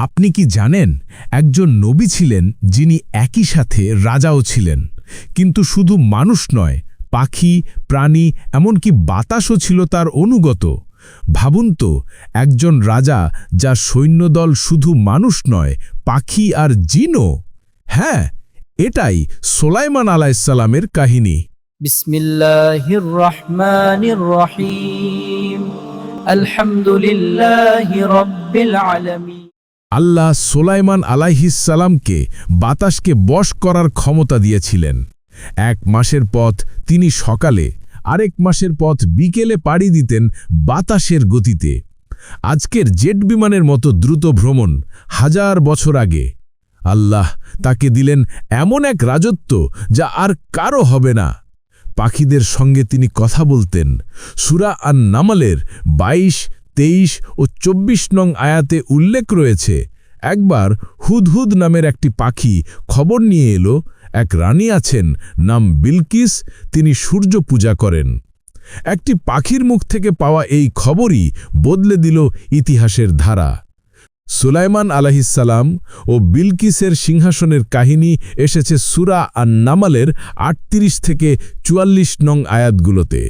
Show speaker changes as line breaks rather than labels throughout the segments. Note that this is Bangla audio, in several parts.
আপনি কি জানেন, একজন নবী ছিলেন যিনি একই সাথে রাজাও ছিলেন। কিন্তু শুধু মানুষ নয়, পাখি, প্রাণী, এমনকি বাতাসও ছিল তার অনুগত। ভাবুন তো, একজন রাজা যা সৈন্যদল শুধু মানুষ নয়, পাখি আর জিনও। হ্যাঁ এটাই সোলাইমান আলাইসাল্লামের কাহিনী।
বিসমিল্লাহির রহমানির রহিম। আলহামদুলিল্লাহি রব্বিল আলামিন।
আল্লাহ সোলাইমান আলাইহিসালামকে বাতাসকে বশ করার ক্ষমতা দিয়েছিলেন। এক মাসের পথ তিনি সকালে, আরেক মাসের পথ বিকেলে পাড়ি দিতেন বাতাসের গতিতে। আজকের জেট বিমানের মতো দ্রুত ভ্রমণ হাজার বছর আগে। আল্লাহ তাকে দিলেন এমন এক রাজত্ব যা আর কারও হবে না। পাখিদের সঙ্গে তিনি কথা বলতেন। সুরা আন নামালের ২২ তেইশ ও ২৪ নং আয়াতে উল্লেখ রয়েছে, একবার হুদহুদ নামের একটি পাখি খবর নিয়ে এলো, এক রানী আছেন নাম বিলকিস, তিনি সূর্য পূজা করেন। একটি পাখির মুখ থেকে পাওয়া এই খবরই বদলে দিল ইতিহাসের ধারা। সুলাইমান আলাহিসাল্লাম ও বিলকিসের সিংহাসনের কাহিনী এসেছে সুরা আর নামালের আটত্রিশ থেকে চুয়াল্লিশ নং আয়াতগুলোতে।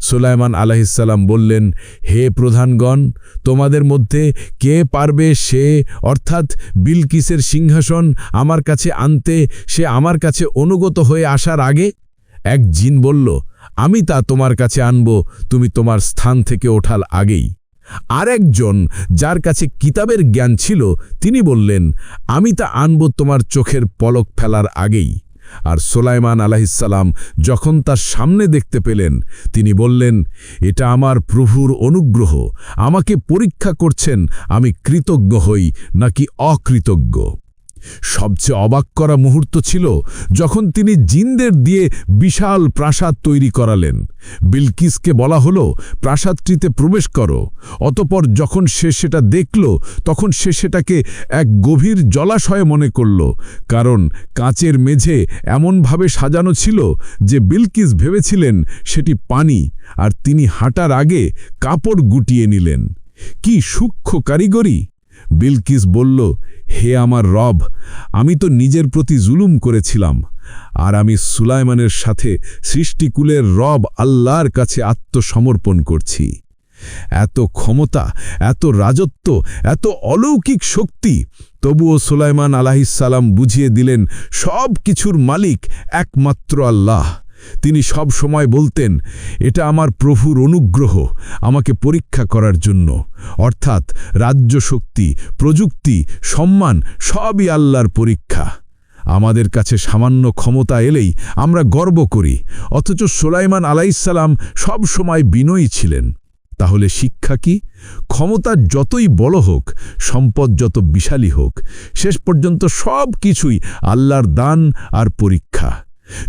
সুলাইমান আলাহিসাল্লাম বললেন, হে প্রধানগণ, তোমাদের মধ্যে কে পারবে সে, অর্থাৎ বিলকিসের সিংহাসন আমার কাছে আনতে সে আমার কাছে অনুগত হয়ে আসার আগে? এক জিন বলল, আমি তা তোমার কাছে আনব, তুমি তোমার স্থান থেকে ওঠাল আগেই। আর একজন যার কাছে কিতাবের জ্ঞান ছিল, তিনি বললেন, আমি তা আনব তোমার চোখের পলক ফেলার আগেই। আর সোলাইমান আলাহিসাল্লাম যখন তার সামনে দেখতে পেলেন, তিনি বললেন, এটা আমার প্রভুর অনুগ্রহ, আমাকে পরীক্ষা করছেন, আমি কৃতজ্ঞ হই, নাকি অকৃতজ্ঞ? সবচেয়ে অবাক করা মুহূর্ত ছিল যখন তিনি জিনদের দিয়ে বিশাল প্রাসাদ তৈরি করালেন। বিলকিসকে বলা হলো, প্রাসাদটিতে প্রবেশ করো। অতপর যখন সে সেটা দেখল, তখন সে সেটাকে এক গভীর জলাশয় মনে করল, কারণ কাঁচের মেঝে এমনভাবে সাজানো ছিল যে বিলকিস ভেবেছিলেন সেটি পানি, আর তিনি হাঁটার আগে কাপড় গুটিয়ে নিলেন। কি সূক্ষ্ম কারিগরি! বিলকিস বলল, হে আমার রব, আমি তো নিজের প্রতি জুলুম করেছিলাম, আর আমি সুলাইমানের সাথে সৃষ্টিকুলের রব আল্লাহর কাছে আত্মসমর্পণ করছি। এত ক্ষমতা, এত রাজত্ব, এত অলৌকিক শক্তি, তবুও সুলাইমান আলাহিসাল্লাম বুঝিয়ে দিলেন সব কিছুর মালিক একমাত্র আল্লাহ। তিনি সব সময় বলতেন, এটা আমার প্রভুর অনুগ্রহ আমাকে পরীক্ষা করার জন্য। অর্থাৎ রাজ্য শক্তি, প্রযুক্তি, সম্মান সবই আল্লাহর পরীক্ষা। আমাদের কাছে সামান্য ক্ষমতা এলেই আমরা গর্ব করি, অথচ সোলাইমান আলাইসাল্লাম সব সময় বিনয়ী ছিলেন। তাহলে শিক্ষা কি? ক্ষমতা যতই বড় হোক, সম্পদ যত বিশালী হোক, শেষ পর্যন্ত সব কিছুই আল্লাহর দান আর পরীক্ষা।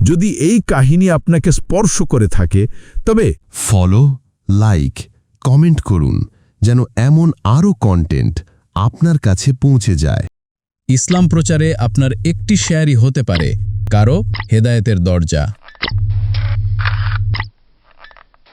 যদি এই কাহিনী আপনাকে স্পর্শ করে থাকে, তবে
ফলো, লাইক, কমেন্ট করুন, যেন এমন আরও কন্টেন্ট আপনার কাছে পৌঁছে যায়।
ইসলাম প্রচারে আপনার একটি শেয়ারই হতে পারে, কারও হেদায়েতের দরজা।